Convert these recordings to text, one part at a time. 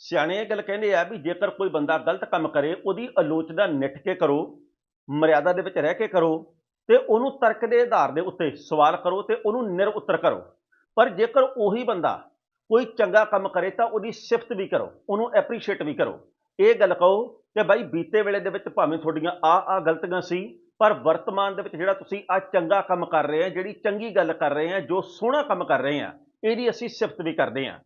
ਸਿਆਣੇ ਇਹ ਗੱਲ ਕਹਿੰਦੇ ਆ ਵੀ ਜੇਕਰ ਕੋਈ ਬੰਦਾ ਗਲਤ ਕੰਮ ਕਰੇ, ਉਹਦੀ ਆਲੋਚਨਾ ਨਿੱਠ ਕੇ ਕਰੋ, ਮਰਿਆਦਾ ਦੇ ਵਿੱਚ ਰਹਿ ਕੇ ਕਰੋ ਤੇ ਉਹਨੂੰ ਤਰਕ ਦੇ ਆਧਾਰ ਦੇ ਉੱਤੇ ਸਵਾਲ ਕਰੋ ਤੇ ਉਹਨੂੰ ਨਿਰ ਉੱਤਰ ਕਰੋ। ਪਰ ਜੇਕਰ ਉਹੀ ਬੰਦਾ ਕੋਈ ਚੰਗਾ ਕੰਮ ਕਰੇ ਤਾਂ ਉਹਦੀ ਸਿਫਤ ਵੀ ਕਰੋ, ਉਹਨੂੰ ਐਪਰੀਸ਼ੀਏਟ ਵੀ ਕਰੋ। ਇਹ ਗੱਲ ਕਹੋ ਕਿ ਭਾਈ ਬੀਤੇ ਵੇਲੇ ਦੇ ਵਿੱਚ ਭਾਵੇਂ ਤੁਹਾਡੀਆਂ ਆ ਆ ਗਲਤੀਆਂ ਸੀ, ਪਰ ਵਰਤਮਾਨ ਦੇ ਵਿੱਚ ਜਿਹੜਾ ਤੁਸੀਂ ਆ ਚੰਗਾ ਕੰਮ ਕਰ ਰਹੇ ਆ, ਜਿਹੜੀ ਚੰਗੀ ਗੱਲ ਕਰ ਰਹੇ ਆ, ਜੋ ਸੋਹਣਾ ਕੰਮ ਕਰ ਰਹੇ ਆ, ਇਹਦੀ ਅਸੀਂ ਸਿਫਤ ਵੀ ਕਰਦੇ ਆ।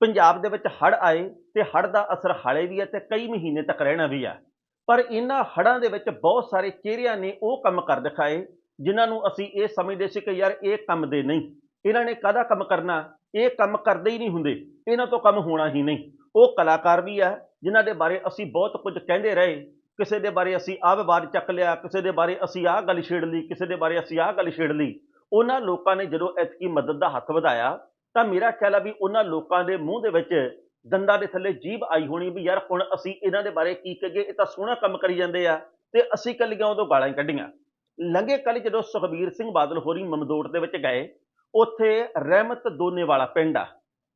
ਪੰਜਾਬ ਦੇ ਵਿੱਚ ਹੜ ਆਏ ਤੇ ਹੜ ਦਾ ਅਸਰ ਹਾਲੇ ਵੀ ਹੈ ਤੇ ਕਈ ਮਹੀਨੇ ਤੱਕ ਰਹਿਣਾ ਵੀ ਹੈ। ਪਰ ਇਹਨਾਂ ਹੜਾਂ ਦੇ ਵਿੱਚ ਬਹੁਤ ਸਾਰੇ ਚਿਹਰਿਆਂ ਨੇ ਉਹ ਕੰਮ ਕਰ ਦਿਖਾਏ, ਜਿਨ੍ਹਾਂ ਨੂੰ ਅਸੀਂ ਇਹ ਸਮਝਦੇ ਸੀ ਕਿ ਯਾਰ ਇਹ ਕੰਮ ਦੇ ਨਹੀਂ। ਇਹਨਾਂ ਨੇ ਕਾਹਦਾ ਕੰਮ ਕਰਨਾ? ਇਹ ਕੰਮ ਕਰਦੇ ਹੀ ਨਹੀਂ ਹੁੰਦੇ। ਇਹਨਾਂ ਤੋਂ ਕੰਮ ਹੋਣਾ ਹੀ ਨਹੀਂ। ਉਹ ਕਲਾਕਾਰ ਵੀ ਆ ਜਿਨ੍ਹਾਂ ਦੇ ਬਾਰੇ ਅਸੀਂ ਬਹੁਤ ਕੁਝ ਕਹਿੰਦੇ ਰਹੇ। ਕਿਸੇ ਦੇ ਬਾਰੇ ਅਸੀਂ ਆਹ ਵਿਵਾਦ ਚੱਕ ਲਿਆ, ਕਿਸੇ ਦੇ ਬਾਰੇ ਅਸੀਂ ਆਹ ਗੱਲ ਛੇੜ ਲਈ, ਕਿਸੇ ਦੇ ਬਾਰੇ ਅਸੀਂ ਆਹ ਗੱਲ ਛੇੜ ਲਈ। ਉਹਨਾਂ ਲੋਕਾਂ ਨੇ ਜਦੋਂ ਐਤਕੀ ਮਦਦ ਦਾ ਹੱਥ ਵਧਾਇਆ ਤਾਂ ਮੇਰਾ ਖਿਆਲ ਆ ਵੀ ਉਹਨਾਂ ਲੋਕਾਂ ਦੇ ਮੂੰਹ ਦੇ ਵਿੱਚ ਦੰਦਾਂ ਦੇ ਥੱਲੇ ਜੀਭ ਆਈ ਹੋਣੀ ਵੀ ਯਾਰ ਹੁਣ ਅਸੀਂ ਇਹਨਾਂ ਦੇ ਬਾਰੇ ਕੀ ਕਹੀਏ, ਇਹ ਤਾਂ ਸੋਹਣਾ ਕੰਮ ਕਰੀ ਜਾਂਦੇ ਆ ਤੇ ਅਸੀਂ ਕੱਲੀਆਂ ਉਦੋਂ ਗਾਲਾਂ ਹੀ ਕੱਢੀਆਂ? ਲੰਘੇ ਕੱਲ ਜਦੋਂ ਸੁਖਬੀਰ ਸਿੰਘ ਬਾਦਲ ਹੋਰੀ ਮਮਦੋਟ ਦੇ ਵਿੱਚ ਗਏ, ਉੱਥੇ ਰਹਿਮਤ ਦੋਨੇ ਵਾਲਾ ਪਿੰਡ ਆ।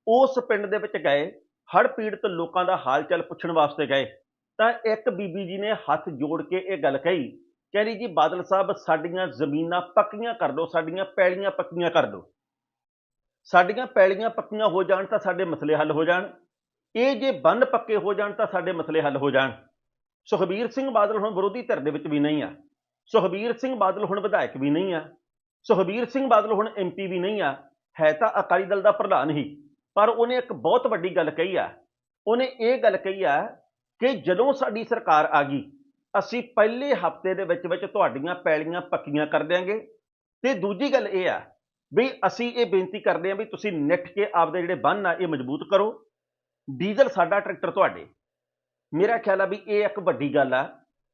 ਉਸ ਪਿੰਡ ਦੇ ਵਿੱਚ ਗਏ, ਹੜ੍ਹ ਪੀੜਤ ਲੋਕਾਂ ਦਾ ਹਾਲ ਚਾਲ ਪੁੱਛਣ ਵਾਸਤੇ ਗਏ। ਤਾਂ ਇੱਕ ਬੀਬੀ ਜੀ ਨੇ ਹੱਥ ਜੋੜ ਕੇ ਇਹ ਗੱਲ ਕਹੀ, ਕਹਿੰਦੀ ਜੀ ਬਾਦਲ ਸਾਹਿਬ, ਸਾਡੀਆਂ ਜ਼ਮੀਨਾਂ ਪੱਕੀਆਂ ਕਰ ਦਿਓ, ਸਾਡੀਆਂ ਪੈਲੀਆਂ ਪੱਕੀਆਂ ਕਰ ਦਿਓ। ਸਾਡੀਆਂ ਪੈਲੀਆਂ ਪੱਕੀਆਂ ਹੋ ਜਾਣ ਤਾਂ ਸਾਡੇ ਮਸਲੇ ਹੱਲ ਹੋ ਜਾਣ। ਇਹ ਜੇ ਬੰਨ ਪੱਕੇ ਹੋ ਜਾਣ ਤਾਂ ਸਾਡੇ ਮਸਲੇ ਹੱਲ ਹੋ ਜਾਣ। ਸੁਖਬੀਰ ਸਿੰਘ ਬਾਦਲ ਹੁਣ ਵਿਰੋਧੀ ਧਿਰ ਦੇ ਵਿੱਚ ਵੀ ਨਹੀਂ ਆ। ਸੁਖਬੀਰ ਸਿੰਘ ਬਾਦਲ ਹੁਣ ਵਿਧਾਇਕ ਵੀ ਨਹੀਂ ਆ। ਸੁਖਬੀਰ ਸਿੰਘ ਬਾਦਲ ਹੁਣ ਐਮਪੀ ਵੀ ਨਹੀਂ ਆ। ਹੈ ਤਾਂ ਅਕਾਲੀ ਦਲ ਦਾ ਪ੍ਰਧਾਨ ਹੀ। ਪਰ ਉਹਨੇ ਇੱਕ ਬਹੁਤ ਵੱਡੀ ਗੱਲ ਕਹੀ ਆ। ਉਹਨੇ ਇਹ ਗੱਲ ਕਹੀ ਆ ਕਿ ਜਦੋਂ ਸਾਡੀ ਸਰਕਾਰ ਆ ਗਈ, ਅਸੀਂ ਪਹਿਲੇ ਹਫ਼ਤੇ ਦੇ ਵਿੱਚ ਵਿੱਚ ਤੁਹਾਡੀਆਂ ਪੈਲੀਆਂ ਪੱਕੀਆਂ ਕਰ ਦਿਆਂਗੇ। ਤੇ ਦੂਜੀ ਗੱਲ ਇਹ ਆ ਵੀ ਅਸੀਂ ਇਹ ਬੇਨਤੀ ਕਰਦੇ ਹਾਂ ਵੀ ਤੁਸੀਂ ਨਿੱਠ ਕੇ ਆਪਦੇ ਜਿਹੜੇ ਬੰਨ ਆ, ਇਹ ਮਜ਼ਬੂਤ ਕਰੋ। ਡੀਜ਼ਲ ਸਾਡਾ ਟਰੈਕਟਰ ਤੁਹਾਡੇ। ਮੇਰਾ ਖਿਆਲ ਆ ਵੀ ਇਹ ਇੱਕ ਵੱਡੀ ਗੱਲ ਆ,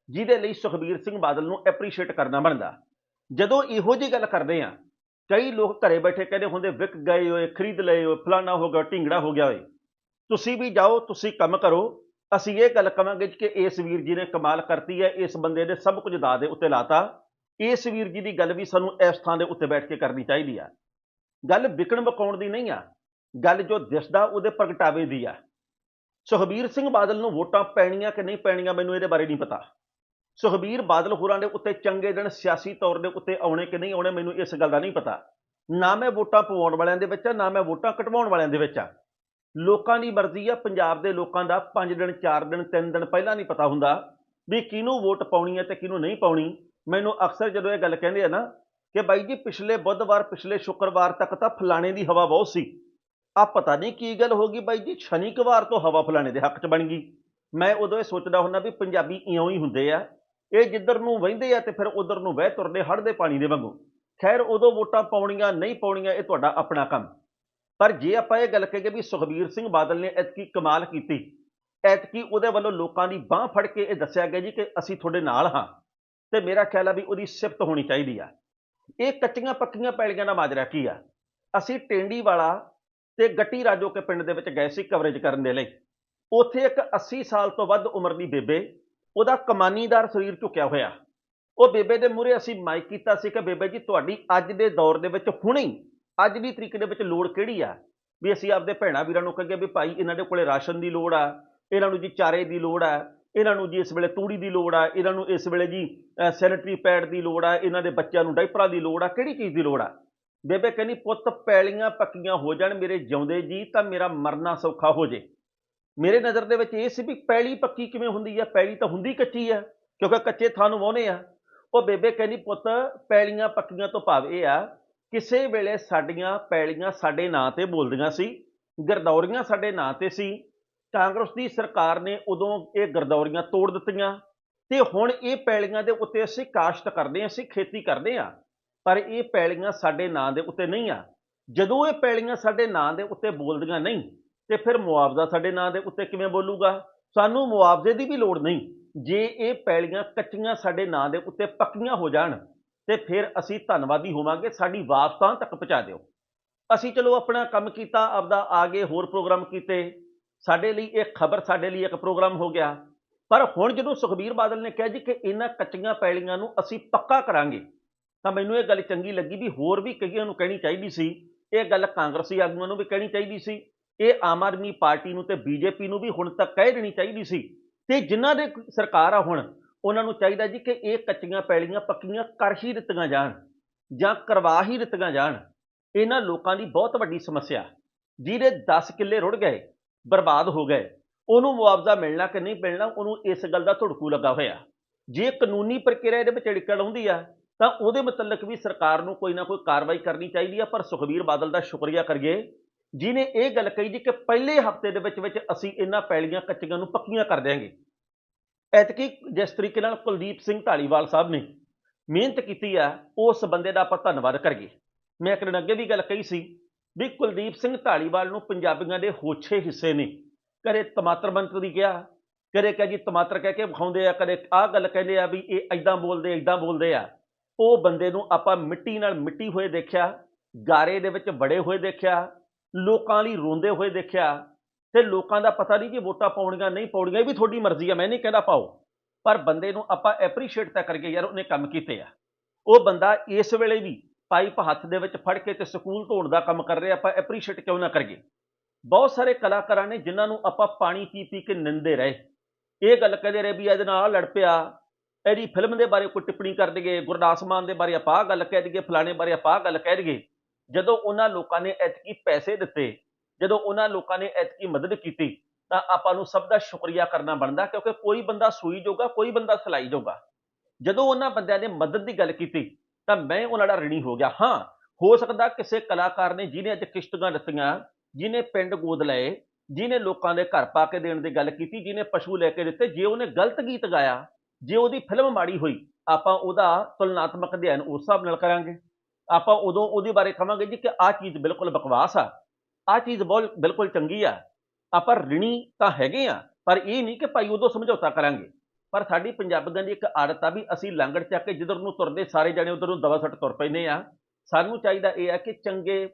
ਜਿਹਦੇ ਲਈ ਸੁਖਬੀਰ ਸਿੰਘ ਬਾਦਲ ਨੂੰ ਐਪਰੀਸ਼ੀਏਟ ਕਰਨਾ ਬਣਦਾ। ਜਦੋਂ ਇਹੋ ਜਿਹੀ ਗੱਲ ਕਰਦੇ ਆ ਕਈ ਲੋਕ ਘਰੇ ਬੈਠੇ ਕਹਿੰਦੇ ਹੁੰਦੇ, ਵਿਕ ਗਏ ਹੋਏ ਖਰੀਦ ਲਏ ਹੋਏ ਫਲਾਣਾ ਹੋ ਗਿਆ, ਢਿੰਗੜਾ ਹੋ ਗਿਆ ਹੋਏ ਤੁਸੀਂ ਵੀ ਜਾਓ, ਤੁਸੀਂ ਕੰਮ ਕਰੋ। ਅਸੀਂ ਇਹ ਗੱਲ ਕਵਾਂਗੇ ਕਿ ਇਸ ਵੀਰ ਜੀ ਨੇ ਕਮਾਲ ਕਰਤੀ ਹੈ, ਇਸ ਬੰਦੇ ਨੇ ਸਭ ਕੁਝ ਦਾ ਦੇ ਉੱਤੇ ਲਾਤਾ। ਇਸ ਵੀਰ ਜੀ ਦੀ ਗੱਲ ਵੀ ਸਾਨੂੰ ਇਸ ਥਾਂ ਦੇ ਉੱਤੇ ਬੈਠ ਕੇ ਕਰਨੀ ਚਾਹੀਦੀ ਆ। ਗੱਲ ਵਿਕਣ ਵਕਾਉਣ ਦੀ ਨਹੀਂ ਆ, ਗੱਲ ਜੋ ਦਿਸਦਾ ਉਹਦੇ ਪ੍ਰਗਟਾਵੇ ਦੀ ਆ। ਸੁਖਬੀਰ ਸਿੰਘ ਬਾਦਲ ਨੂੰ ਵੋਟਾਂ ਪੈਣੀਆਂ ਕਿ ਨਹੀਂ ਪੈਣੀਆਂ ਮੈਨੂੰ ਇਹਦੇ ਬਾਰੇ ਨਹੀਂ ਪਤਾ। ਸੁਖਬੀਰ ਬਾਦਲ ਹੋਰਾਂ ਦੇ ਉੱਤੇ ਚੰਗੇ ਦਿਨ ਸਿਆਸੀ ਤੌਰ ਦੇ ਉੱਤੇ ਆਉਣੇ ਕਿ ਨਹੀਂ ਆਉਣੇ ਮੈਨੂੰ ਇਸ ਗੱਲ ਦਾ ਨਹੀਂ ਪਤਾ। ਨਾ ਮੈਂ ਵੋਟਾਂ ਪਵਾਉਣ ਵਾਲਿਆਂ ਦੇ ਵਿੱਚ ਆ, ਨਾ ਮੈਂ ਵੋਟਾਂ ਕਟਵਾਉਣ ਵਾਲਿਆਂ ਦੇ ਵਿੱਚ ਆ। ਲੋਕਾਂ ਦੀ ਮਰਜ਼ੀ ਆ, ਪੰਜਾਬ ਦੇ ਲੋਕਾਂ ਦਾ 5 ਦਿਨ 4 ਦਿਨ 3 ਦਿਨ ਪਹਿਲਾਂ ਨਹੀਂ ਪਤਾ ਹੁੰਦਾ ਵੀ ਕਿਹਨੂੰ ਵੋਟ ਪਾਉਣੀ ਹੈ ਤੇ ਕਿਹਨੂੰ ਨਹੀਂ ਪਾਉਣੀ। ਮੈਨੂੰ ਅਕਸਰ ਜਦੋਂ ਇਹ ਗੱਲ ਕਹਿੰਦੇ ਆ ਨਾ ਕਿ ਬਾਈ ਜੀ ਪਿਛਲੇ ਬੁੱਧਵਾਰ, ਪਿਛਲੇ ਸ਼ੁੱਕਰਵਾਰ ਤੱਕ ਤਾਂ ਫਲਾਣੇ ਦੀ ਹਵਾ ਬਹੁਤ ਸੀ। ਆ ਪਤਾ ਨਹੀਂ ਕੀ ਗੱਲ ਹੋ ਗਈ ਬਾਈ ਜੀ ਸ਼ਨੀਕਵਾਰ ਤੋਂ ਹਵਾ ਫਲਾਣੇ ਦੇ ਹੱਕ 'ਚ ਬਣ ਗਈ। ਮੈਂ ਉਦੋਂ ਇਹ ਸੋਚਦਾ ਹੁੰਦਾ ਵੀ ਪੰਜਾਬੀ ਇਉਂ ਹੀ ਹੁੰਦੇ ਆ। ਇਹ ਜਿੱਧਰ ਨੂੰ ਵਹਿੰਦੇ ਆ ਤੇ ਫਿਰ ਉਧਰ ਨੂੰ ਵਹਿ ਤੁਰਦੇ ਹੜ ਦੇ ਪਾਣੀ ਦੇ ਵਾਂਗੂ। ਖੈਰ, ਉਦੋਂ ਵੋਟਾਂ ਪਾਉਣੀਆਂ, ਨਹੀਂ ਪਾਉਣੀਆਂ, ਇਹ ਤੁਹਾਡਾ ਆਪਣਾ ਕੰਮ। ਪਰ ਜੇ ਆਪਾਂ ਇਹ ਗੱਲ ਕਹੀਏ ਵੀ ਸੁਖਬੀਰ ਸਿੰਘ ਬਾਦਲ ਨੇ ਐਤਕੀ ਕਮਾਲ ਕੀਤੀ, ਐਤਕੀ ਉਹਦੇ ਵੱਲੋਂ ਲੋਕਾਂ ਦੀ ਬਾਹ ਫੜ ਕੇ ਇਹ ਦੱਸਿਆ ਗਿਆ ਜੀ ਕਿ ਅਸੀਂ ਤੁਹਾਡੇ ਨਾਲ ਹਾਂ। ਤੇ ਮੇਰਾ ਖਿਆਲ ਆ ਵੀ ਉਹਦੀ ਸਿਫਤ ਹੋਣੀ ਚਾਹੀਦੀ ਆ। ਇਹ ਕੱਚੀਆਂ ਪੱਕੀਆਂ ਪੈਲੀਆਂ ਦਾ ਮਾਜਰਾ ਕੀ ਆ? ਅਸੀਂ ਟੇਂਡੀ ਵਾਲਾ ਤੇ ਗੱਟੀ ਰਾਜੋ ਕੇ ਪਿੰਡ ਦੇ ਵਿੱਚ ਗਏ ਸੀ ਕਵਰੇਜ ਕਰਨ ਦੇ ਲਈ। ਉੱਥੇ ਇੱਕ 80 ਸਾਲ ਤੋਂ ਵੱਧ ਉਮਰ ਦੀ ਬੇਬੇ, ਉਹਦਾ ਕਮਾਨੀਦਾਰ ਸਰੀਰ ਝੁਕਿਆ ਹੋਇਆ। ਉਹ ਬੇਬੇ ਦੇ ਮੂਹਰੇ ਅਸੀਂ ਮਾਈਕ ਕੀਤਾ ਸੀ ਕਿ ਬੇਬੇ ਜੀ, ਤੁਹਾਡੀ ਅੱਜ ਦੇ ਦੌਰ ਦੇ ਵਿੱਚ ਹੁਣੇ ਅੱਜ ਦੀ ਤਰੀਕ ਦੇ ਵਿੱਚ ਲੋੜ ਕਿਹੜੀ ਆ? ਵੀ ਅਸੀਂ ਆਪਦੇ ਭੈਣਾ ਵੀਰਾਂ ਨੂੰ ਕਹੀਏ ਵੀ ਭਾਈ, ਇਹਨਾਂ ਦੇ ਕੋਲੇ ਰਾਸ਼ਨ ਦੀ ਲੋੜ ਆ, ਇਹਨਾਂ ਨੂੰ ਜੀ ਚਾਰੇ ਦੀ ਲੋੜ ਆ ਇਹਨਾਂ ਨੂੰ ਜੀ ਇਸ ਵੇਲੇ ਤੂੜੀ ਦੀ ਲੋੜ ਆ, ਇਹਨਾਂ ਨੂੰ ਇਸ ਵੇਲੇ ਜੀ ਸੈਨੀਟਰੀ ਪੈਡ ਦੀ ਲੋੜ ਆ, ਇਹਨਾਂ ਦੇ ਬੱਚਿਆਂ ਨੂੰ ਡਾਈਪਰਾਂ ਦੀ ਲੋੜ ਆ, ਕਿਹੜੀ ਚੀਜ਼ ਦੀ ਲੋੜ ਆ? ਬੇਬੇ ਕਹਿੰਦੀ, ਪੁੱਤ, ਪੈਲੀਆਂ ਪੱਕੀਆਂ ਹੋ ਜਾਣ, ਮੇਰੇ ਜਿਉਂਦੇ ਜੀ, ਤਾਂ ਮੇਰਾ ਮਰਨਾ ਸੌਖਾ ਹੋ ਜੇ। ਮੇਰੇ ਨਜ਼ਰ ਦੇ ਵਿੱਚ ਇਹ ਸੀ ਵੀ ਪੈਲੀ ਪੱਕੀ ਕਿਵੇਂ ਹੁੰਦੀ ਆ? ਪੈਲੀ ਤਾਂ ਹੁੰਦੀ ਕੱਚੀ ਆ, ਕਿਉਂਕਿ ਕੱਚੇ ਥਾਂ ਨੂੰ ਵਾਹੁੰਦੇ ਆ। ਉਹ ਬੇਬੇ ਕਹਿੰਦੀ, ਪੁੱਤ, ਪੈਲੀਆਂ ਪੱਕੀਆਂ ਤੋਂ ਭਾਵ ਇਹ ਆ, ਕਿਸੇ ਵੇਲੇ ਸਾਡੀਆਂ ਪੈਲੀਆਂ ਸਾਡੇ ਨਾਂ ਤੇ ਬੋਲਦੀਆਂ ਸੀ, ਗਰਦੌਰੀਆਂ ਸਾਡੇ ਨਾਂ ਤੇ ਸੀ ਕਾਂਗਰਸ ਦੀ ਸਰਕਾਰ ਨੇ ਉਦੋਂ ਇਹ ਗਰਦੌਰੀਆਂ ਤੋੜ ਦਿੱਤੀਆਂ ਤੇ ਹੁਣ ਇਹ ਪੈਲੀਆਂ ਦੇ ਉੱਤੇ ਅਸੀਂ ਕਾਸ਼ਤ ਕਰਦੇ ਹਾਂ, ਅਸੀਂ ਖੇਤੀ ਕਰਦੇ ਹਾਂ, ਪਰ ਇਹ ਪੈਲੀਆਂ ਸਾਡੇ ਨਾਂ ਦੇ ਉੱਤੇ ਨਹੀਂ ਆ। ਜਦੋਂ ਇਹ ਪੈਲੀਆਂ ਸਾਡੇ ਨਾਂ ਦੇ ਉੱਤੇ ਬੋਲਦੀਆਂ ਨਹੀਂ, ਤੇ ਫਿਰ ਮੁਆਵਜ਼ਾ ਸਾਡੇ ਨਾਂ ਦੇ ਉੱਤੇ ਕਿਵੇਂ ਬੋਲੂਗਾ? ਸਾਨੂੰ ਮੁਆਵਜ਼ੇ ਦੀ ਵੀ ਲੋੜ ਨਹੀਂ। ਜੇ ਇਹ ਪੈਲੀਆਂ ਕੱਚੀਆਂ ਸਾਡੇ ਨਾਂ ਦੇ ਉੱਤੇ ਪੱਕੀਆਂ ਹੋ ਜਾਣ, ਤੇ ਫਿਰ ਅਸੀਂ ਧੰਨਵਾਦੀ ਹੋਵਾਂਗੇ, ਸਾਡੀ ਵਾਸਤਾਂ ਤੱਕ ਪਹੁੰਚਾ ਦਿਓ। ਅਸੀਂ ਚਲੋ ਆਪਣਾ ਕੰਮ ਕੀਤਾ, ਆਪਦਾ ਆਗੇ ਹੋਰ ਪ੍ਰੋਗਰਾਮ ਕੀਤੇ। ਸਾਡੇ ਲਈ ਇਹ ਖਬਰ ਸਾਡੇ ਲਈ ਇੱਕ ਪ੍ਰੋਗਰਾਮ ਹੋ ਗਿਆ। ਪਰ ਹੁਣ ਜਦੋਂ ਸੁਖਬੀਰ ਬਾਦਲ ਨੇ ਕਿਹਾ ਜੀ ਕਿ ਇਹਨਾਂ ਕੱਚੀਆਂ ਪੈਲੀਆਂ ਨੂੰ ਅਸੀਂ ਪੱਕਾ ਕਰਾਂਗੇ, ਤਾਂ ਮੈਨੂੰ ਇਹ ਗੱਲ ਚੰਗੀ ਲੱਗੀ ਵੀ ਹੋਰ ਵੀ ਕਈਆਂ ਨੂੰ ਕਹਿਣੀ ਚਾਹੀਦੀ ਸੀ। ਇਹ ਗੱਲ ਕਾਂਗਰਸੀ ਆਗੂਆਂ ਨੂੰ ਵੀ ਕਹਿਣੀ ਚਾਹੀਦੀ ਸੀ। ਇਹ ਆਮ ਆਦਮੀ ਪਾਰਟੀ ਨੂੰ ਤੇ ਬੀਜੇਪੀ ਨੂੰ ਵੀ ਹੁਣ ਤੱਕ ਕਹਿ ਦੇਣੀ ਚਾਹੀਦੀ ਸੀ। ਤੇ ਜਿਨ੍ਹਾਂ ਦੇ ਸਰਕਾਰ ਆ ਹੁਣ, ਉਹਨਾਂ ਨੂੰ ਚਾਹੀਦਾ ਜੀ ਕਿ ਇਹ ਕੱਚੀਆਂ ਪੈਲੀਆਂ ਪੱਕੀਆਂ ਕਰ ਹੀ ਦਿੱਤੀਆਂ ਜਾਣ ਜਾਂ ਕਰਵਾ ਹੀ ਦਿੱਤੀਆਂ ਜਾਣ। ਇਹਨਾਂ ਲੋਕਾਂ ਦੀ ਬਹੁਤ ਵੱਡੀ ਸਮੱਸਿਆ। ਜਿਹਦੇ 10 ਕਿੱਲੇ ਰੁੜ ਗਏ ਬਰਬਾਦ ਹੋ ਗਏ। ਉਹਨੂੰ ਮੁਆਵਜ਼ਾ ਮਿਲਣਾ ਕਿ ਨਹੀਂ ਮਿਲਣਾ, ਉਹਨੂੰ ਇਸ ਗੱਲ ਦਾ ਧੜਕੂ ਲੱਗਾ ਹੋਇਆ। ਜੇ ਕਾਨੂੰਨੀ ਪ੍ਰਕਿਰਿਆ ਇਹਦੇ ਵਿੱਚ ਅੜਿੱਕੜ ਆਉਂਦੀ ਆ, ਤਾਂ ਉਹਦੇ ਮੁਤਲਕ ਵੀ ਸਰਕਾਰ ਨੂੰ ਕੋਈ ਨਾ ਕੋਈ ਕਾਰਵਾਈ ਕਰਨੀ ਚਾਹੀਦੀ ਆ, ਪਰ ਸੁਖਬੀਰ ਬਾਦਲ ਦਾ ਸ਼ੁਕਰੀਆ ਕਰੀਏ। ਜਿਨੇ ਇਹ ਗੱਲ ਕਹੀ ਜੀ ਕਿ ਪਹਿਲੇ ਹਫ਼ਤੇ ਦੇ ਵਿੱਚ ਵਿੱਚ ਅਸੀਂ ਇਹਨਾਂ ਪੈਲੀਆਂ ਕੱਚੀਆਂ ਨੂੰ ਪੱਕੀਆਂ ਕਰ ਦਿਆਂਗੇ। ਐਤਕੀ ਜਿਸ ਤਰੀਕੇ ਨਾਲ ਕੁਲਦੀਪ ਸਿੰਘ ਢਾਲੀਵਾਲ ਸਾਹਿਬ ਨੇ ਮਿਹਨਤ ਕੀਤੀ ਆ, ਉਸ ਬੰਦੇ ਦਾ ਆਪਾਂ ਧੰਨਵਾਦ ਕਰੀਏ। ਮੈਂ ਇੱਕ ਦਿਨ ਅੱਗੇ ਵੀ ਗੱਲ ਕਹੀ ਸੀ ਵੀ ਕੁਲਦੀਪ ਸਿੰਘ ਢਾਲੀਵਾਲ ਨੂੰ ਪੰਜਾਬੀਆਂ ਦੇ ਹੋਛੇ ਹਿੱਸੇ ਨੇ। ਕਦੇ ਟਮਾਟਰ ਮੰਤਰੀ ਕਿਹਾ ਕਦੇ ਕਹੇ ਜੀ ਟਮਾਟਰ ਕਹਿ ਕੇ ਵਿਖਾਉਂਦੇ ਆ ਕਦੇ ਆਹ ਗੱਲ ਕਹਿੰਦੇ ਆ ਵੀ ਇਹ ਐਦਾਂ ਬੋਲਦੇ ਐਦਾਂ ਬੋਲਦੇ ਆ। ਉਹ ਬੰਦੇ ਨੂੰ ਆਪਾਂ ਮਿੱਟੀ ਨਾਲ ਮਿੱਟੀ ਹੋਏ ਦੇਖਿਆ, ਗਾਰੇ ਦੇ ਵਿੱਚ ਬੜੇ ਹੋਏ ਦੇਖਿਆ, ਲੋਕਾਂ ਲਈ ਰੋਂਦੇ ਹੋਏ ਦੇਖਿਆ, ਤੇ ਲੋਕਾਂ ਦਾ ਪਤਾ ਨਹੀਂ ਕਿ ਵੋਟਾਂ ਪਾਉਣੀਆਂ ਨਹੀਂ ਪਾਉਣੀਆਂ, ਇਹ ਵੀ ਤੁਹਾਡੀ ਮਰਜ਼ੀ ਆ, ਮੈਂ ਨਹੀਂ ਕਹਿੰਦਾ ਪਾਓ। ਪਰ ਬੰਦੇ ਨੂੰ ਆਪਾਂ ਐਪਰੀਸ਼ੀਏਟ ਤਾਂ ਕਰਕੇ ਯਾਰ, ਉਹਨੇ ਕੰਮ ਕੀਤੇ ਆ। ਉਹ ਬੰਦਾ ਇਸ ਵੇਲੇ ਵੀ ਪਾਈਪ ਹੱਥ ਦੇ ਵਿੱਚ ਫੜ ਕੇ ਤੇ ਸਕੂਲ ਧੋਣ ਦਾ ਕੰਮ ਕਰ ਰਹੇ ਆਪਾਂ ਐਪਰੀਸ਼ੀਏਟ ਕਿਉਂ ਨਾ ਕਰੀਏ। ਬਹੁਤ ਸਾਰੇ ਕਲਾਕਾਰਾਂ ਨੇ ਜਿਨ੍ਹਾਂ ਨੂੰ ਆਪਾਂ ਪਾਣੀ ਪੀ ਪੀ ਕੇ ਨਿੰਦੇ ਰਹੇ। ਇਹ ਗੱਲ ਕਹਿੰਦੇ ਰਹੇ ਵੀ ਇਹਦੇ ਨਾਲ ਆਹ ਲੜ ਪਿਆ। ਇਹਦੀ ਫਿਲਮ ਦੇ ਬਾਰੇ ਕੋਈ ਟਿੱਪਣੀ ਕਰ ਦਈਏ, ਗੁਰਦਾਸ ਮਾਨ ਦੇ ਬਾਰੇ ਆਪਾਂ ਆਹ ਗੱਲ ਕਹਿ ਦਈਏ, ਫਲਾਣੇ ਬਾਰੇ ਆਪਾਂ ਆਹ ਗੱਲ ਕਹਿ ਦਈਏ। ਜਦੋਂ ਉਹਨਾਂ ਲੋਕਾਂ ਨੇ ਐਤਕੀ ਪੈਸੇ ਦਿੱਤੇ, ਜਦੋਂ ਉਹਨਾਂ ਲੋਕਾਂ ਨੇ ਐਤਕੀ ਮਦਦ ਕੀਤੀ, ਤਾਂ ਆਪਾਂ ਨੂੰ ਸਭ ਦਾ ਸ਼ੁਕਰੀਆ ਕਰਨਾ ਬਣਦਾ, ਕਿਉਂਕਿ ਕੋਈ ਬੰਦਾ ਸੂਈ ਜੋਗਾ, ਕੋਈ ਬੰਦਾ ਸਲਾਈ ਜੋਗਾ। ਜਦੋਂ ਉਹਨਾਂ ਬੰਦਿਆਂ ਨੇ ਮਦਦ ਦੀ ਗੱਲ ਕੀਤੀ ਤਾਂ ਮੈਂ ਉਹਨਾਂ ਦਾ ਰਿਣੀ ਹੋ ਗਿਆ। ਹਾਂ, ਹੋ ਸਕਦਾ ਕਿਸੇ ਕਲਾਕਾਰ ਨੇ ਜਿਹਨੇ ਅੱਜ ਕਿਸ਼ਤੀਆਂ ਦਿੱਤੀਆਂ, ਜਿਹਨੇ ਪਿੰਡ ਗੋਦ ਲਏ, ਜਿਹਨੇ ਲੋਕਾਂ ਦੇ ਘਰ ਪਾ ਕੇ ਦੇਣ ਦੀ ਗੱਲ ਕੀਤੀ, ਜਿਹਨੇ ਪਸ਼ੂ ਲੈ ਕੇ ਦਿੱਤੇ, ਜੇ ਉਹਨੇ ਗਲਤ ਗੀਤ ਗਾਇਆ, ਜੇ ਉਹਦੀ ਫਿਲਮ ਮਾੜੀ ਹੋਈ, ਆਪਾਂ ਉਹਦਾ ਤੁਲਨਾਤਮਕ ਅਧਿਐਨ ਉਸ ਹਿਸਾਬ ਨਾਲ ਕਰਾਂਗੇ। ਆਪਾਂ ਉਦੋਂ ਉਹਦੇ ਬਾਰੇ ਕਹਾਂਗੇ ਜੀ ਕਿ ਆਹ ਚੀਜ਼ ਬਿਲਕੁਲ ਬਕਵਾਸ ਆ, ਆਹ ਚੀਜ਼ ਬਹੁਤ ਬਿਲਕੁਲ ਚੰਗੀ ਆ। ਆਪਾਂ ਰਿਣੀ ਤਾਂ ਹੈਗੇ ਆ, ਪਰ ਇਹ ਨਹੀਂ ਕਿ ਭਾਈ ਉਦੋਂ ਸਮਝੌਤਾ ਕਰਾਂਗੇ। ਪਰ ਸਾਡੀ ਪੰਜਾਬੀਆਂ ਦੀ ਇੱਕ ਆਦਤ ਆ ਵੀ ਅਸੀਂ ਲੰਗੜ ਚੱਕ ਕੇ ਜਿੱਧਰ ਨੂੰ ਤੁਰਦੇ, ਸਾਰੇ ਜਣੇ ਉਧਰ ਨੂੰ ਦਵਾ ਸੱਟ ਤੁਰ ਪੈਂਦੇ ਆ। ਸਾਨੂੰ ਚਾਹੀਦਾ ਇਹ ਆ ਕਿ ਚੰਗੇ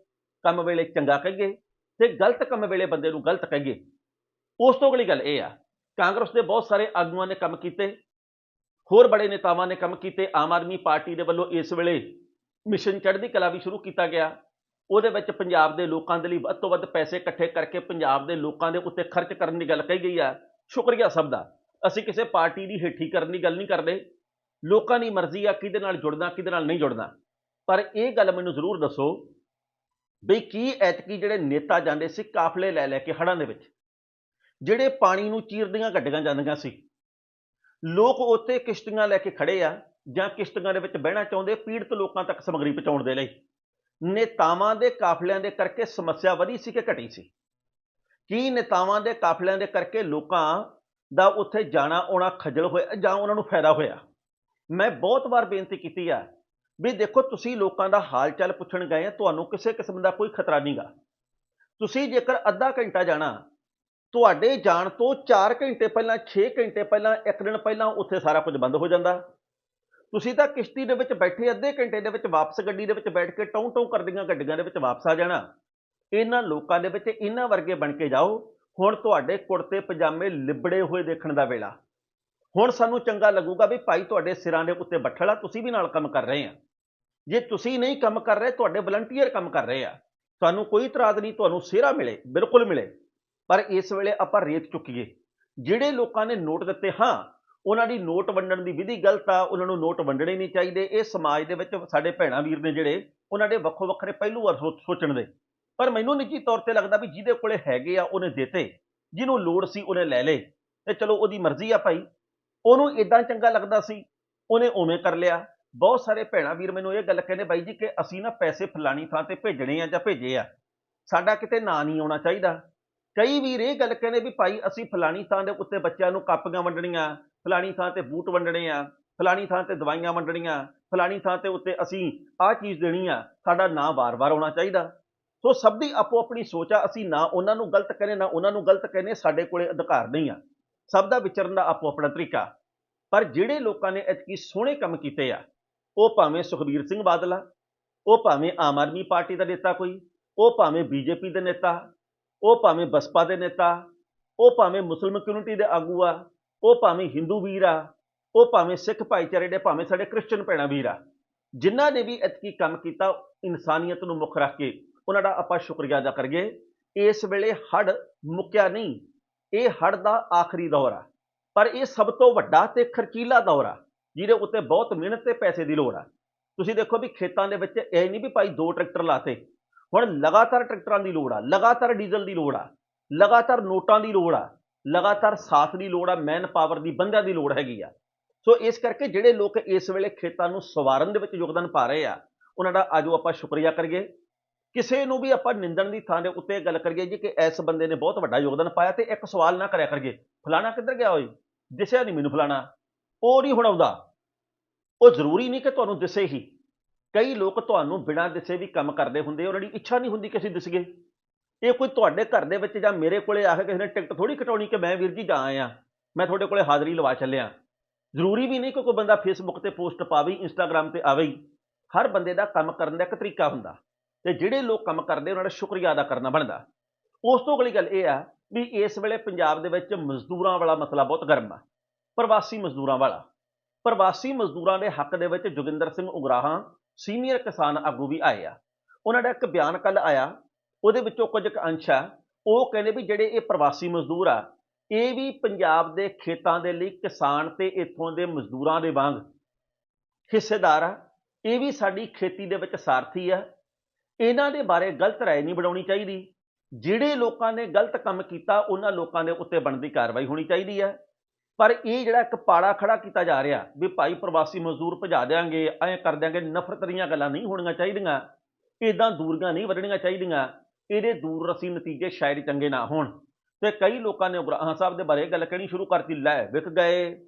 ਕੰਮ ਵੇਲੇ ਚੰਗਾ ਕਹੀਏ ਤੇ ਗਲਤ ਕੰਮ ਵੇਲੇ ਬੰਦੇ ਨੂੰ ਗਲਤ ਕਹੀਏ। ਉਸ ਤੋਂ ਅਗਲੀ ਗੱਲ ਇਹ ਆ, ਕਾਂਗਰਸ ਦੇ ਬਹੁਤ ਸਾਰੇ ਆਗੂਆਂ ਨੇ ਕੰਮ ਕੀਤੇ, ਹੋਰ ਬੜੇ ਨੇਤਾਵਾਂ ਨੇ ਕੰਮ ਕੀਤੇ, ਆਮ ਆਦਮੀ ਪਾਰਟੀ ਦੇ ਵੱਲੋਂ ਇਸ ਵੇਲੇ ਮਿਸ਼ਨ ਚੜ੍ਹਦੀ ਕਲਾ ਵੀ ਸ਼ੁਰੂ ਕੀਤਾ ਗਿਆ। ਉਹਦੇ ਵਿੱਚ ਪੰਜਾਬ ਦੇ ਲੋਕਾਂ ਦੇ ਲਈ ਵੱਧ ਤੋਂ ਵੱਧ ਪੈਸੇ ਇਕੱਠੇ ਕਰਕੇ ਪੰਜਾਬ ਦੇ ਲੋਕਾਂ ਦੇ ਉੱਤੇ ਖਰਚ ਕਰਨ ਦੀ ਗੱਲ ਕਹੀ ਗਈ ਆ। ਸ਼ੁਕਰੀਆ ਸਭ ਦਾ। ਅਸੀਂ ਕਿਸੇ ਪਾਰਟੀ ਦੀ ਹੇਠੀ ਕਰਨ ਦੀ ਗੱਲ ਨਹੀਂ ਕਰਦੇ। ਲੋਕਾਂ ਦੀ ਮਰਜ਼ੀ ਆ ਕਿਹਦੇ ਨਾਲ ਜੁੜਨਾ, ਕਿਹਦੇ ਨਾਲ ਨਹੀਂ ਜੁੜਨਾ। ਪਰ ਇਹ ਗੱਲ ਮੈਨੂੰ ਜ਼ਰੂਰ ਦੱਸੋ ਬਈ ਕੀ ਐਤਕੀ ਜਿਹੜੇ ਨੇਤਾ ਜਾਂਦੇ ਸੀ ਕਾਫਲੇ ਲੈ ਲੈ ਕੇ ਹੜਾਂ ਦੇ ਵਿੱਚ, ਜਿਹੜੇ ਪਾਣੀ ਨੂੰ ਚੀਰਦੀਆਂ ਗੱਡੀਆਂ ਜਾਂਦੀਆਂ ਸੀ। ਲੋਕ ਉੱਤੇ ਕਿਸ਼ਤੀਆਂ ਲੈ ਕੇ ਖੜੇ ਆ ਜਾਂ ਕਿਸ਼ਤੀਆਂ ਦੇ ਵਿੱਚ ਬਹਿਣਾ ਚਾਹੁੰਦੇ, ਪੀੜਤ ਲੋਕਾਂ ਤੱਕ ਸਮਗਰੀ ਪਹੁੰਚਾਉਣ ਦੇ ਲਈ। ਨੇਤਾਵਾਂ ਦੇ ਕਾਫਲਿਆਂ ਦੇ ਕਰਕੇ ਸਮੱਸਿਆ ਵਧੀ ਸੀ ਕਿ ਘਟੀ ਸੀ? ਕੀ ਨੇਤਾਵਾਂ ਦੇ ਕਾਫਲਿਆਂ ਦੇ ਕਰਕੇ ਲੋਕਾਂ ਦਾ ਉੱਥੇ ਜਾਣਾ ਆਉਣਾ ਖੱਜਲ ਹੋਇਆ ਜਾਂ ਉਹਨਾਂ ਨੂੰ ਫਾਇਦਾ ਹੋਇਆ। ਮੈਂ ਬਹੁਤ ਵਾਰ ਬੇਨਤੀ ਕੀਤੀ ਆ ਵੀ ਦੇਖੋ, ਤੁਸੀਂ ਲੋਕਾਂ ਦਾ ਹਾਲ ਚਾਲ ਪੁੱਛਣ ਗਏ ਆ, ਤੁਹਾਨੂੰ ਕਿਸੇ ਕਿਸਮ ਦਾ ਕੋਈ ਖਤਰਾ ਨਹੀਂਗਾ ਤੁਸੀਂ ਜੇਕਰ ਅੱਧਾ ਘੰਟਾ ਜਾਣਾ, ਤੁਹਾਡੇ ਜਾਣ ਤੋਂ 4 ਘੰਟੇ ਪਹਿਲਾਂ 6 ਘੰਟੇ ਪਹਿਲਾਂ, ਇੱਕ ਦਿਨ ਪਹਿਲਾਂ ਉੱਥੇ ਸਾਰਾ ਕੁਝ ਬੰਦ ਹੋ ਜਾਂਦਾ। ਤੁਸੀਂ ਤਾਂ ਕਿਸ਼ਤੀ ਦੇ ਵਿੱਚ ਬੈਠੇ, ਅੱਧੇ ਘੰਟੇ ਦੇ ਵਿੱਚ ਵਾਪਸ ਗੱਡੀ ਦੇ ਵਿੱਚ ਬੈਠ ਕੇ ਟੌਂ ਟੌਂ ਕਰਦੀਆਂ ਗੱਡੀਆਂ ਦੇ ਵਿੱਚ ਵਾਪਸ ਆ ਜਾਣਾ। ਇਹਨਾਂ ਲੋਕਾਂ ਦੇ ਵਿੱਚ ਇਹਨਾਂ ਵਰਗੇ ਬਣ ਕੇ ਜਾਓ। ਹੁਣ ਤੁਹਾਡੇ ਕੁੜਤੇ ਪਜਾਮੇ ਲਿਬੜੇ ਹੋਏ ਦੇਖਣ ਦਾ ਵੇਲਾ। ਹੁਣ ਸਾਨੂੰ ਚੰਗਾ ਲੱਗੂਗਾ ਵੀ ਭਾਈ ਤੁਹਾਡੇ ਸਿਰਾਂ ਦੇ ਉੱਤੇ ਬੱਠਲ ਆ, ਤੁਸੀਂ ਵੀ ਨਾਲ ਕੰਮ ਕਰ ਰਹੇ ਆ। ਜੇ ਤੁਸੀਂ ਨਹੀਂ ਕੰਮ ਕਰ ਰਹੇ, ਤੁਹਾਡੇ ਵਲੰਟੀਅਰ ਕੰਮ ਕਰ ਰਹੇ ਆ। ਤੁਹਾਨੂੰ ਕੋਈ ਇਤਰਾਜ਼ ਨਹੀਂ, ਤੁਹਾਨੂੰ ਸਿਹਰਾ ਮਿਲੇ, ਬਿਲਕੁਲ ਮਿਲੇ। ਪਰ ਇਸ ਵੇਲੇ ਆਪਾਂ ਰੇਤ ਚੁੱਕੀਏ। ਜਿਹੜੇ ਲੋਕਾਂ ਨੇ ਨੋਟ ਦਿੱਤੇ, ਹਾਂ, ਉਹਨਾਂ ਦੀ ਨੋਟ ਵੰਡਣ ਦੀ ਵਿਧੀ ਗਲਤ ਆ, ਉਹਨਾਂ ਨੂੰ ਨੋਟ ਵੰਡਣੇ ਨਹੀਂ ਚਾਹੀਦੇ। ਇਹ ਸਮਾਜ ਦੇ ਵਿੱਚ ਸਾਡੇ ਭੈਣਾ ਵੀਰ ਨੇ ਜਿਹੜੇ, ਉਹਨਾਂ ਦੇ ਵੱਖੋ ਵੱਖਰੇ ਪਹਿਲੂ ਆ ਸੋ- ਸੋਚਣ ਦੇ। ਪਰ ਮੈਨੂੰ ਨਿੱਜੀ ਤੌਰ ਤੇ ਲੱਗਦਾ ਵੀ ਜਿਹਦੇ ਕੋਲੇ ਹੈਗੇ ਆ, ਉਹਨੇ ਦਿੱਤੇ। ਜਿਹਨੂੰ ਲੋੜ ਸੀ ਉਹਨੇ ਲੈ ਲਏ। ਤੇ ਚਲੋ ਉਹਦੀ ਮਰਜ਼ੀ ਆ ਭਾਈ। ਉਹਨੂੰ ਇਦਾਂ ਚੰਗਾ ਲੱਗਦਾ ਸੀ, ਉਹਨੇ ਉਵੇਂ ਕਰ ਲਿਆ। ਬਹੁਤ ਸਾਰੇ ਭੈਣਾ ਵੀਰ ਮੈਨੂੰ ਇਹ ਗੱਲ ਕਹਿੰਦੇ, ਬਾਈ ਜੀ, ਕਿ ਅਸੀਂ ਨਾ ਪੈਸੇ ਫਲਾਣੀ ਥਾਂ ਤੇ ਭੇਜਣੇ ਆ ਜਾਂ ਭੇਜੇ ਆ। ਸਾਡਾ ਕਿਤੇ ਨਾਂ ਨਹੀਂ ਆਉਣਾ ਚਾਹੀਦਾ। ਕਈ ਵੀਰ ਇਹ ਗੱਲ ਕਹਿੰਦੇ ਵੀ ਭਾਈ, ਅਸੀਂ ਫਲਾਣੀ ਥਾਂ ਦੇ ਉੱਤੇ ਬੱਚਿਆਂ ਨੂੰ ਕਾਪੀਆਂ ਵੰਡਣੀਆਂ, ਫਲਾਣੀ ਥਾਂ ਤੇ ਬੂਟ ਵੰਡਣੇ ਆ, ਫਲਾਣੀ ਥਾਂ ਤੇ ਦਵਾਈਆਂ ਵੰਡਣੀਆਂ, ਫਲਾਣੀ ਥਾਂ ਤੇ ਉੱਤੇ ਅਸੀਂ ਆਹ ਚੀਜ਼ ਦੇਣੀ ਆ, ਸਾਡਾ ਨਾਂ ਵਾਰ-ਵਾਰ ਆਉਣਾ ਚਾਹੀਦਾ। ਸੋ ਸਭ ਦੀ ਆਪੋ ਆਪਣੀ ਸੋਚ ਆ, ਅਸੀਂ ਨਾ ਉਹਨਾਂ ਨੂੰ ਗਲਤ ਕਹਿੰਦੇ ਨਾ ਉਹਨਾਂ ਨੂੰ ਗਲਤ ਕਹਿੰਦੇ ਸਾਡੇ ਕੋਲੇ ਅਧਿਕਾਰ ਨਹੀਂ ਆ। ਸਭ ਦਾ ਵਿਚਰਨ ਦਾ ਆਪੋ ਆਪਣਾ ਤਰੀਕਾ। ਪਰ ਜਿਹੜੇ ਲੋਕਾਂ ਨੇ ਇਤਕੀ ਸੋਹਣੇ ਕੰਮ ਕੀਤੇ ਆ, ਉਹ ਭਾਵੇਂ ਸੁਖਬੀਰ ਸਿੰਘ ਬਾਦਲ ਆ, ਉਹ ਭਾਵੇਂ ਆਮ ਆਦਮੀ ਪਾਰਟੀ ਦਾ ਨੇਤਾ ਕੋਈ, ਉਹ ਭਾਵੇਂ ਬੀਜੇਪੀ ਦੇ ਨੇਤਾ, ਉਹ ਭਾਵੇਂ ਬਸਪਾ ਦੇ ਨੇਤਾ, ਉਹ ਭਾਵੇਂ ਮੁਸਲਮਾਨ ਕਮਿਊਨਿਟੀ ਦੇ ਆਗੂ ਆ, ਉਹ ਭਾਵੇਂ ਹਿੰਦੂ ਵੀਰ ਆ, ਉਹ ਭਾਵੇਂ ਸਿੱਖ ਭਾਈਚਾਰੇ ਦੇ, ਭਾਵੇਂ ਸਾਡੇ ਕ੍ਰਿਸਚੀਅਨ ਭੈਣਾਂ ਵੀਰ ਆ, ਜਿਨ੍ਹਾਂ ਨੇ ਵੀ ਇਤਕੀ ਕੰਮ ਕੀਤਾ ਇਨਸਾਨੀਅਤ ਨੂੰ ਮੁੱਖ ਰੱਖ ਕੇ ਉਹਨਾਂ ਦਾ ਆਪਾਂ ਸ਼ੁਕਰੀਆ ਅਦਾ ਕਰੀਏ। ਇਸ ਵੇਲੇ ਹੜ ਮੁੱਕਿਆ ਨਹੀਂ। ਇਹ ਹੜ ਦਾ ਆਖਰੀ ਦੌਰ ਆ। ਪਰ ਇਹ ਸਭ ਤੋਂ ਵੱਡਾ ਤੇ ਖਰਚੀਲਾ ਦੌਰ ਆ, ਜਿਹਦੇ ਉੱਤੇ ਬਹੁਤ ਮਿਹਨਤ ਤੇ ਪੈਸੇ ਦੀ ਲੋੜ ਆ। ਤੁਸੀਂ ਦੇਖੋ ਵੀ ਖੇਤਾਂ ਦੇ ਵਿੱਚ ਇਹ ਨਹੀਂ ਵੀ ਭਾਈ ਦੋ ਟਰੈਕਟਰ ਲਾਤੇ। ਹੁਣ ਲਗਾਤਾਰ ਟਰੈਕਟਰਾਂ ਦੀ ਲੋੜ ਆ, ਲਗਾਤਾਰ ਡੀਜ਼ਲ ਦੀ ਲੋੜ ਆ, ਲਗਾਤਾਰ ਨੋਟਾਂ ਦੀ ਲੋੜ ਆ, ਲਗਾਤਾਰ ਸਾਥ ਦੀ ਲੋੜ ਆ ਮੈਨ ਪਾਵਰ ਦੀ, ਬੰਦਿਆਂ ਦੀ ਲੋੜ ਹੈਗੀ ਆ। ਸੋ ਇਸ ਕਰਕੇ ਜਿਹੜੇ ਲੋਕ ਇਸ ਵੇਲੇ ਖੇਤਾਂ ਨੂੰ ਸਵਾਰਨ ਦੇ ਵਿੱਚ ਯੋਗਦਾਨ ਪਾ ਰਹੇ ਆ, ਉਹਨਾਂ ਦਾ ਆਜੋ ਆਪਾਂ ਸ਼ੁਕਰੀਆ ਕਰੀਏ। ਕਿਸੇ ਨੂੰ ਵੀ ਆਪਾਂ ਨਿੰਦਣ ਦੀ ਥਾਂ ਦੇ ਉੱਤੇ ਗੱਲ ਕਰੀਏ ਜੀ ਕਿ ਇਸ ਬੰਦੇ ਨੇ ਬਹੁਤ ਵੱਡਾ ਯੋਗਦਾਨ ਪਾਇਆ ਤੇ ਇੱਕ ਸਵਾਲ ਨਾ ਕਰਿਆ ਕਰੀਏ, ਫਲਾਣਾ ਕਿੱਧਰ ਗਿਆ ਓਏ? ਦਿਸਿਆ ਨਹੀਂ ਮੈਨੂੰ ਫਲਾਣਾ। ਉਹ ਨਹੀਂ ਹੁਣ ਆਉਂਦਾ। ਉਹ ਜ਼ਰੂਰੀ ਨਹੀਂ ਕਿ ਤੁਹਾਨੂੰ ਦਿਸੇ ਹੀ। ਕਈ ਲੋਕ ਤੁਹਾਨੂੰ ਬਿਨਾਂ ਦਿਸੇ ਵੀ ਕੰਮ ਕਰਦੇ ਹੁੰਦੇ ਉਹਨਾਂ ਦੀ ਇੱਛਾ ਨਹੀਂ ਹੁੰਦੀ ਕਿ ਅਸੀਂ ਦਿਸ ਗਏ ਇਹ ਕੋਈ ਤੁਹਾਡੇ ਘਰ ਦੇ ਵਿੱਚ ਜਾਂ ਮੇਰੇ ਕੋਲੇ ਆ ਕੇ ਕਿਸੇ ਨੇ ਟਿਕਟ ਥੋੜੀ ਕਟਾਉਣੀ ਕਿ ਮੈਂ ਵੀਰ ਜੀ ਜਾ ਆਇਆ, ਮੈਂ ਤੁਹਾਡੇ ਕੋਲੇ ਹਾਜ਼ਰੀ ਲਵਾ ਚੱਲਿਆ। ਜ਼ਰੂਰੀ ਵੀ ਨਹੀਂ ਕਿ ਕੋਈ ਬੰਦਾ ਫੇਸਬੁੱਕ ਤੇ ਪੋਸਟ ਪਾਵੇ ਇੰਸਟਾਗ੍ਰam ਤੇ ਆਵੇ। ਹਰ ਬੰਦੇ ਦਾ ਕੰਮ ਕਰਨ ਦਾ ਇੱਕ ਤਰੀਕਾ ਹੁੰਦਾ। ਤੇ ਜਿਹੜੇ ਲੋਕ ਕੰਮ ਕਰਦੇ, ਉਹਨਾਂ ਦਾ ਸ਼ੁਕਰੀਆ ਅਦਾ ਕਰਨਾ ਬਣਦਾ। ਉਸ ਤੋਂ ਅਗਲੀ ਗੱਲ ਇਹ ਆ ਵੀ ਇਸ ਵੇਲੇ ਪੰਜਾਬ ਦੇ ਵਿੱਚ ਮਜ਼ਦੂਰਾਂ ਵਾਲਾ ਮਸਲਾ ਬਹੁਤ ਗਰਮ ਆ। ਪ੍ਰਵਾਸੀ ਮਜ਼ਦੂਰਾਂ ਵਾਲਾ। ਪ੍ਰਵਾਸੀ ਮਜ਼ਦੂਰਾਂ ਦੇ ਹੱਕ ਦੇ ਵਿੱਚ ਜੋਗਿੰਦਰ ਸਿੰਘ ਉਗਰਾਹਾਂ ਸੀਨੀਅਰ ਕਿਸਾਨ ਆਗੂ ਵੀ ਆਏ ਆ। ਉਹਨਾਂ ਦਾ ਇੱਕ ਬਿਆਨ ਕੱਲ ਆਇਆ, ਉਹਦੇ ਵਿੱਚੋਂ ਕੁਝ ਕੁ ਅੰਸ਼ ਆ। ਉਹ ਕਹਿੰਦੇ ਵੀ ਜਿਹੜੇ ਇਹ ਪ੍ਰਵਾਸੀ ਮਜ਼ਦੂਰ ਆ, ਇਹ ਵੀ ਪੰਜਾਬ ਦੇ ਖੇਤਾਂ ਦੇ ਲਈ ਕਿਸਾਨ ਤੇ ਇੱਥੋਂ ਦੇ ਮਜ਼ਦੂਰਾਂ ਦੇ ਵਾਂਗ ਹਿੱਸੇਦਾਰ ਆ। ਇਹ ਵੀ ਸਾਡੀ ਖੇਤੀ ਦੇ ਵਿੱਚ ਸਾਰਥੀ ਆ। ਇਹਨਾਂ ਦੇ ਬਾਰੇ ਗਲਤ ਰਾਏ ਨਹੀਂ ਬਣਾਉਣੀ ਚਾਹੀਦੀ। ਜਿਹੜੇ ਲੋਕਾਂ ਨੇ ਗਲਤ ਕੰਮ ਕੀਤਾ, ਉਹਨਾਂ ਲੋਕਾਂ ਦੇ ਉੱਤੇ ਬਣਦੀ ਕਾਰਵਾਈ ਹੋਣੀ ਚਾਹੀਦੀ ਹੈ। ਪਰ ਇਹ ਜਿਹੜਾ ਇੱਕ ਪਾੜਾ ਖੜਾ ਕੀਤਾ ਜਾ ਰਿਹਾ, ਵੀ ਭਾਈ ਪ੍ਰਵਾਸੀ ਮਜ਼ਦੂਰ ਭਜਾ ਦੇਾਂਗੇ ਐਂ ਕਰ ਦਿਆਂਗੇ, ਨਫ਼ਰਤ ਦੀਆਂ ਗੱਲਾਂ ਨਹੀਂ ਹੋਣੀਆਂ ਚਾਹੀਦੀਆਂ। ਇਦਾਂ ਦੂਰੀਆਂ ਨਹੀਂ ਵਧਣੀਆਂ ਚਾਹੀਦੀਆਂ। ਇਹਦੇ ਦੂਰ ਰਸੀ ਨਤੀਜੇ ਸ਼ਾਇਦ ਚੰਗੇ ਨਾ ਹੋਣ। ਤੇ ਕਈ ਲੋਕਾਂ ਨੇ ਉਗਰਾਹਾਂ ਸਾਹਿਬ ਦੇ ਬਾਰੇ ਗੱਲ ਕਹਿਣੀ ਸ਼ੁਰੂ ਕਰਤੀ, ਲੈ, ਵਿਕ ਗਏ।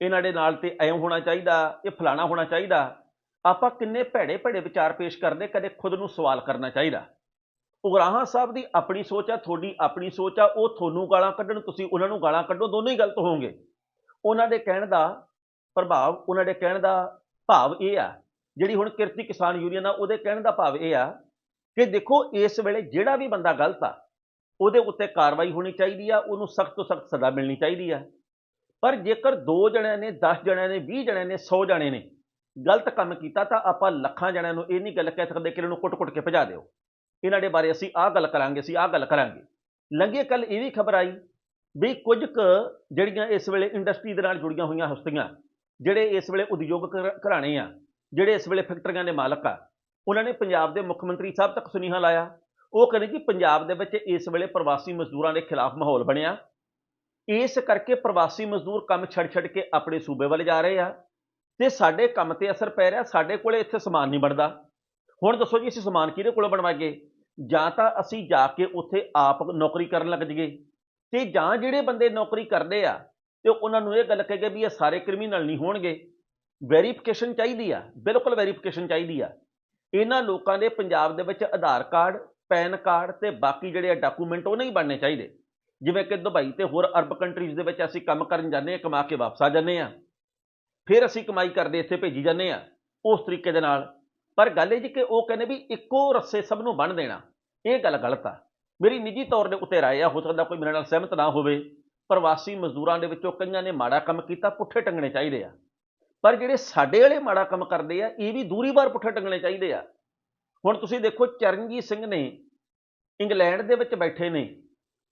ਇਹਨਾਂ ਦੇ ਨਾਲ ਤੇ ਐਂ ਹੋਣਾ ਚਾਹੀਦਾ, ਇਹ ਫਲਾਣਾ ਹੋਣਾ ਚਾਹੀਦਾ। ਆਪਾਂ ਕਿੰਨੇ ਭੈੜੇ ਭੈੜੇ ਵਿਚਾਰ ਪੇਸ਼ ਕਰਦੇ, ਕਦੇ ਖੁਦ ਨੂੰ ਸਵਾਲ ਕਰਨਾ ਚਾਹੀਦਾ। ਉਗਰਾਹਾਂ ਸਾਹਿਬ ਦੀ ਆਪਣੀ ਸੋਚ ਆ, ਤੁਹਾਡੀ ਆਪਣੀ ਸੋਚ ਆ, ਉਹ ਤੁਹਾਨੂੰ ਗਾਲਾਂ ਕੱਢਣ, ਤੁਸੀਂ ਉਹਨਾਂ ਨੂੰ ਗਾਲਾਂ ਕੱਢੋ, ਦੋਨੋਂ ਹੀ ਗਲਤ ਹੋਵੋਗੇ। ਉਹਨਾਂ ਦੇ ਕਹਿਣ ਦਾ ਪ੍ਰਭਾਵ, ਉਹਨਾਂ ਦੇ ਕਹਿਣ ਦਾ ਭਾਵ ਇਹ ਆ, ਜਿਹੜੀ ਹੁਣ ਕਿਰਤੀ ਕਿਸਾਨ ਯੂਨੀਅਨ ਆ, ਉਹਦੇ ਕਹਿਣ ਦਾ ਭਾਵ ਇਹ ਆ ਕਿ ਦੇਖੋ, ਇਸ ਵੇਲੇ ਜਿਹੜਾ ਵੀ ਬੰਦਾ ਗਲਤ ਆ, ਉਹਦੇ ਉੱਤੇ ਕਾਰਵਾਈ ਹੋਣੀ ਚਾਹੀਦੀ ਆ, ਉਹਨੂੰ ਸਖਤ ਤੋਂ ਸਖਤ ਸਜ਼ਾ ਮਿਲਣੀ ਚਾਹੀਦੀ ਆ। ਪਰ ਜੇਕਰ 2 ਜਣਿਆਂ ਨੇ 10 ਜਣਿਆਂ ਨੇ 20 ਜਣਿਆਂ ਨੇ 100 ਜਣੇ ਨੇ ਗਲਤ ਕੰਮ ਕੀਤਾ ਤਾਂ ਆਪਾਂ ਲੱਖਾਂ ਜਣਿਆਂ ਨੂੰ ਇਹ ਨਹੀਂ ਗੱਲ ਕਹਿ ਸਕਦੇ ਕਿ ਇਹਨਾਂ ਨੂੰ ਕੁੱਟ-ਕੁੱਟ ਕੇ ਭਜਾ ਦਿਓ। ਇਹਨਾਂ ਦੇ ਬਾਰੇ ਅਸੀਂ ਆਹ ਗੱਲ ਕਰਾਂਗੇ, ਅਸੀਂ ਆਹ ਗੱਲ ਕਰਾਂਗੇ। ਲੰਘੇ ਕੱਲ ਇਹ ਵੀ ਖਬਰ ਆਈ ਵੀ ਕੁਝ ਕੁ ਜਿਹੜੀਆਂ ਇਸ ਵੇਲੇ ਇੰਡਸਟਰੀ ਦੇ ਨਾਲ ਜੁੜੀਆਂ ਹੋਈਆਂ ਹਸਤੀਆਂ, ਜਿਹੜੇ ਇਸ ਵੇਲੇ ਉਦਯੋਗਿਕ ਘਰਾਣੇ ਆ, ਜਿਹੜੇ ਇਸ ਵੇਲੇ ਫੈਕਟਰੀਆਂ ਦੇ ਮਾਲਕ ਆ, ਉਹਨਾਂ ਨੇ ਪੰਜਾਬ ਦੇ ਮੁੱਖ ਮੰਤਰੀ ਸਾਹਿਬ ਤੱਕ ਸੁਨੇਹਾ ਲਾਇਆ। ਉਹ ਕਹਿੰਦੇ ਕਿ ਪੰਜਾਬ ਦੇ ਵਿੱਚ ਇਸ ਵੇਲੇ ਪ੍ਰਵਾਸੀ ਮਜ਼ਦੂਰਾਂ ਦੇ ਖਿਲਾਫ ਮਾਹੌਲ ਬਣਿਆ। ਇਸ ਕਰਕੇ ਪ੍ਰਵਾਸੀ ਮਜ਼ਦੂਰ ਕੰਮ ਛੱਡ ਛੱਡ ਕੇ ਆਪਣੇ ਸੂਬੇ ਵੱਲ ਜਾ ਰਹੇ ਆ। ਤੇ ਸਾਡੇ ਕੰਮ ਤੇ ਅਸਰ ਪੈ ਰਿਹਾ, ਸਾਡੇ ਕੋਲੇ ਇੱਥੇ ਸਮਾਨ ਨਹੀਂ ਬਣਦਾ। ਹੁਣ ਦੱਸੋ ਜੀ, ਅਸੀਂ ਸਮਾਨ ਕਿਹਦੇ ਕੋਲੋਂ ਬਣਵਾਈਏ? ਜਾਂ ਤਾਂ ਅਸੀਂ ਜਾ ਕੇ ਉੱਥੇ ਆਪ ਨੌਕਰੀ ਕਰਨ ਲੱਗ ਜਾਈਏ। ਤੇ ਜਾਂ ਜਿਹੜੇ ਬੰਦੇ ਨੌਕਰੀ ਕਰਦੇ ਆ, ਤੇ ਉਹਨਾਂ ਨੂੰ ਇਹ ਗੱਲ ਕਹੇਗੇ ਵੀ ਇਹ ਸਾਰੇ ਕ੍ਰਿਮੀਨਲ ਨਹੀਂ ਹੋਣਗੇ। ਵੈਰੀਫਿਕੇਸ਼ਨ ਚਾਹੀਦੀ ਆ, ਬਿਲਕੁਲ ਵੈਰੀਫਿਕੇਸ਼ਨ ਚਾਹੀਦੀ ਆ। ਇਹਨਾਂ ਲੋਕਾਂ ਦੇ ਪੰਜਾਬ ਦੇ ਵਿੱਚ ਆਧਾਰ ਕਾਰਡ, ਪੈਨ ਕਾਰਡ ਤੇ ਬਾਕੀ ਜਿਹੜੇ ਡਾਕੂਮੈਂਟ ਉਹ ਨਹੀਂ ਬਣਨੇ ਚਾਹੀਦੇ। ਜਿਵੇਂ ਕਿ ਦੁਬਈ ਤੇ ਹੋਰ ਅਰਬ ਕੰਟਰੀਜ਼ ਦੇ ਵਿੱਚ ਅਸੀਂ ਕੰਮ ਕਰਨ ਜਾਂਦੇ ਆ, ਕਮਾ ਕੇ ਵਾਪਸ ਆ ਜਾਂਦੇ ਆ। ਫਿਰ ਅਸੀਂ ਕਮਾਈ ਕਰਦੇ ਇੱਥੇ ਭੇਜੀ ਜਾਂਦੇ ਆ ਉਸ ਤਰੀਕੇ ਦੇ ਨਾਲ। ਪਰ ਗੱਲ ਇਹ ਜੀ ਕਿ ਉਹ ਕਹਿੰਦੇ ਵੀ ਇੱਕੋ ਰੱਸੇ ਸਭ ਨੂੰ ਬੰਨ ਦੇਣਾ, ਇਹ ਗੱਲ ਗਲਤ ਆ। ਮੇਰੀ ਨਿੱਜੀ ਤੌਰ ਦੇ ਉੱਤੇ ਰਾਏ ਆ, ਹੋ ਸਕਦਾ ਕੋਈ ਮੇਰੇ ਨਾਲ ਸਹਿਮਤ ਨਾ ਹੋਵੇ। ਪ੍ਰਵਾਸੀ ਮਜ਼ਦੂਰਾਂ ਦੇ ਵਿੱਚੋਂ ਕਈਆਂ ਨੇ ਮਾੜਾ ਕੰਮ ਕੀਤਾ, ਪੁੱਠੇ ਟੰਗਣੇ ਚਾਹੀਦੇ ਆ। ਪਰ ਜਿਹੜੇ ਸਾਡੇ ਵਾਲੇ ਮਾੜਾ ਕੰਮ ਕਰਦੇ ਆ, ਇਹ ਵੀ ਦੂਰੀ ਵਾਰ ਪੁੱਠੇ ਟੰਗਣੇ ਚਾਹੀਦੇ ਆ। ਹੁਣ ਤੁਸੀਂ ਦੇਖੋ, ਚਰਨਜੀਤ ਸਿੰਘ ਨੇ ਇੰਗਲੈਂਡ ਦੇ ਵਿੱਚ ਬੈਠੇ ਨੇ।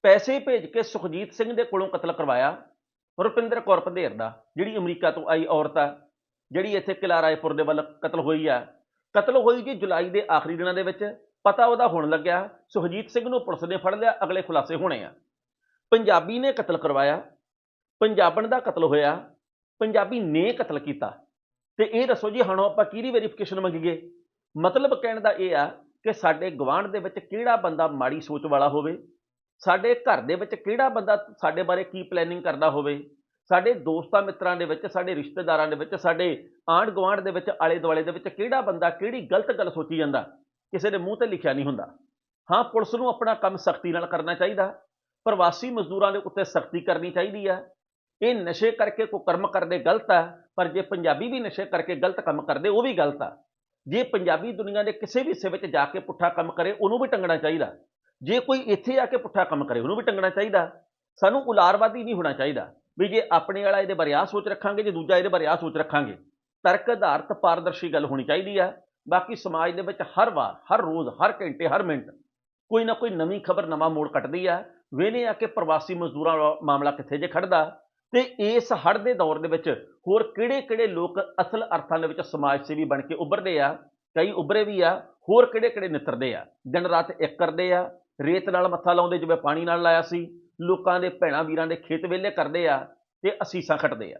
ਪੈਸੇ ਭੇਜ ਕੇ ਸੁਖਜੀਤ ਸਿੰਘ ਦੇ ਕੋਲੋਂ ਕਤਲ ਕਰਵਾਇਆ। ਰੁਪਿੰਦਰ ਕੌਰ ਪੰਧੇਰ ਦਾ, ਜਿਹੜੀ ਅਮਰੀਕਾ ਤੋਂ ਆਈ ਔਰਤ ਆ, ਜਿਹੜੀ ਇੱਥੇ ਕਿਲਾ ਰਾਏਪੁਰ ਦੇ ਵੱਲ ਕਤਲ ਹੋਈ ਆ। ਕਤਲ ਹੋਈ ਜੀ ਜੁਲਾਈ ਦੇ ਆਖਰੀ ਦਿਨਾਂ ਦੇ ਵਿੱਚ, ਪਤਾ ਉਹਦਾ ਹੋਣ ਲੱਗਿਆ, ਸੁਖਜੀਤ ਸਿੰਘ ਨੂੰ ਪੁਲਿਸ ਨੇ ਫੜ ਲਿਆ, ਅਗਲੇ ਖੁਲਾਸੇ ਹੋਣੇ ਆ। ਪੰਜਾਬੀ ਨੇ ਕਤਲ ਕਰਵਾਇਆ, ਪੰਜਾਬਣ ਦਾ ਕਤਲ ਹੋਇਆ, ਪੰਜਾਬੀ ਨੇ ਕਤਲ ਕੀਤਾ। ਤੇ ਇਹ ਦੱਸੋ ਜੀ, ਹੁਣ ਆਪਾਂ ਕਿਹਦੀ ਵੈਰੀਫਿਕੇਸ਼ਨ ਮੰਗੀਏ? ਮਤਲਬ ਕਹਿਣ ਦਾ ਇਹ ਆ ਕਿ ਸਾਡੇ ਗਵਾਂਢ ਦੇ ਵਿੱਚ ਕਿਹੜਾ ਬੰਦਾ ਮਾੜੀ ਸੋਚ ਵਾਲਾ ਹੋਵੇ ਸਾਡੇ ਘਰ ਦੇ ਵਿੱਚ ਕਿਹੜਾ ਬੰਦਾ ਸਾਡੇ ਬਾਰੇ ਕੀ ਪਲੈਨਿੰਗ ਕਰਦਾ ਹੋਵੇ? ਸਾਡੇ ਦੋਸਤਾਂ ਮਿੱਤਰਾਂ ਦੇ ਵਿੱਚ, ਸਾਡੇ ਰਿਸ਼ਤੇਦਾਰਾਂ ਦੇ ਵਿੱਚ, ਸਾਡੇ ਆਂਢ ਗੁਆਂਢ ਦੇ ਵਿੱਚ ਆਲੇ ਦੁਆਲੇ ਦੇ ਵਿੱਚ ਕਿਹੜਾ ਬੰਦਾ ਕਿਹੜੀ ਗਲਤ ਗੱਲ ਸੋਚੀ ਜਾਂਦਾ? ਕਿਸੇ ਦੇ ਮੂੰਹ ਤੇ ਲਿਖਿਆ ਨਹੀਂ ਹੁੰਦਾ। ਹਾਂ, ਪੁਲਿਸ ਨੂੰ ਆਪਣਾ ਕੰਮ ਸਖਤੀ ਨਾਲ ਕਰਨਾ ਚਾਹੀਦਾ। ਪ੍ਰਵਾਸੀ ਮਜ਼ਦੂਰਾਂ ਦੇ ਉੱਤੇ ਸਖਤੀ ਕਰਨੀ ਚਾਹੀਦੀ ਹੈ ਇਹ ਨਸ਼ੇ ਕਰਕੇ ਕੋ ਕਰਮ ਕਰਦੇ ਗਲਤ ਆ, ਪਰ ਜੇ ਪੰਜਾਬੀ ਵੀ ਨਸ਼ੇ ਕਰਕੇ ਗਲਤ ਕੰਮ ਕਰਦੇ, ਉਹ ਵੀ ਗਲਤ ਆ। ਜੇ ਪੰਜਾਬੀ ਦੁਨੀਆ ਦੇ ਕਿਸੇ ਵੀ ਹਿੱਸੇ ਵਿੱਚ ਜਾ ਕੇ ਪੁੱਠਾ ਕੰਮ ਕਰੇ, ਉਹਨੂੰ ਵੀ ਟੰਗਣਾ ਚਾਹੀਦਾ। ਜੇ ਕੋਈ ਇੱਥੇ ਆ ਕੇ ਪੁੱਠਾ ਕੰਮ ਕਰੇ, ਉਹਨੂੰ ਵੀ ਟੰਗਣਾ ਚਾਹੀਦਾ। ਸਾਨੂੰ ਉਲਾਰਵਾਦੀ ਨਹੀਂ ਹੋਣਾ ਚਾਹੀਦਾ ਵੀ ਜੇ ਆਪਣੇ ਵਾਲਾ ਇਹਦੇ ਬਾਰੇ ਆ ਸੋਚ ਰੱਖਾਂਗੇ, ਜੇ ਦੂਜਾ ਇਹਦੇ ਬਾਰੇ ਆ ਸੋਚ ਰੱਖਾਂਗੇ। ਤਰਕ ਆਧਾਰਿਤ ਪਾਰਦਰਸ਼ੀ ਗੱਲ ਹੋਣੀ ਚਾਹੀਦੀ ਆ। ਬਾਕੀ ਸਮਾਜ ਦੇ ਵਿੱਚ ਹਰ ਵਾਰ, ਹਰ ਰੋਜ਼, ਹਰ ਘੰਟੇ, ਹਰ ਮਿੰਟ ਕੋਈ ਨਾ ਕੋਈ ਨਵੀਂ ਖਬਰ, ਨਵਾਂ ਮੋੜ ਕੱਟਦੀ ਆ। ਵੇਨੇ ਆ ਕਿ ਪ੍ਰਵਾਸੀ ਮਜ਼ਦੂਰਾਂ ਦਾ ਮਾਮਲਾ ਕਿੱਥੇ ਜੇ ਖੜਦਾ ਤੇ ਇਸ ਹੜ੍ਹ ਦੇ ਦੌਰ ਦੇ ਵਿੱਚ ਹੋਰ ਕਿਹੜੇ-ਕਿਹੜੇ ਲੋਕ ਅਸਲ ਅਰਥਾਂ ਦੇ ਵਿੱਚ ਸਮਾਜ ਸੇਵੀ ਬਣ ਕੇ ਉੱਭਰਦੇ ਆ? ਕਈ ਉੱਭਰੇ ਵੀ ਆ, ਹੋਰ ਕਿਹੜੇ-ਕਿਹੜੇ ਨਿੱਤਰਦੇ ਆ? ਦਿਨ ਰਾਤ ਇੱਕ ਕਰਦੇ ਆ ਰੇਤ ਨਾਲ ਮੱਥਾ ਲਾਉਂਦੇ ਜਿਵੇਂ ਪਾਣੀ ਨਾਲ ਲਾਇਆ ਸੀ। ਲੋਕਾਂ ਦੇ ਭੈਣਾਂ ਵੀਰਾਂ ਦੇ ਖੇਤ ਵਿਹਲੇ ਕਰਦੇ ਆ ਤੇ ਅਸੀਸਾਂ ਖੱਟਦੇ ਆ।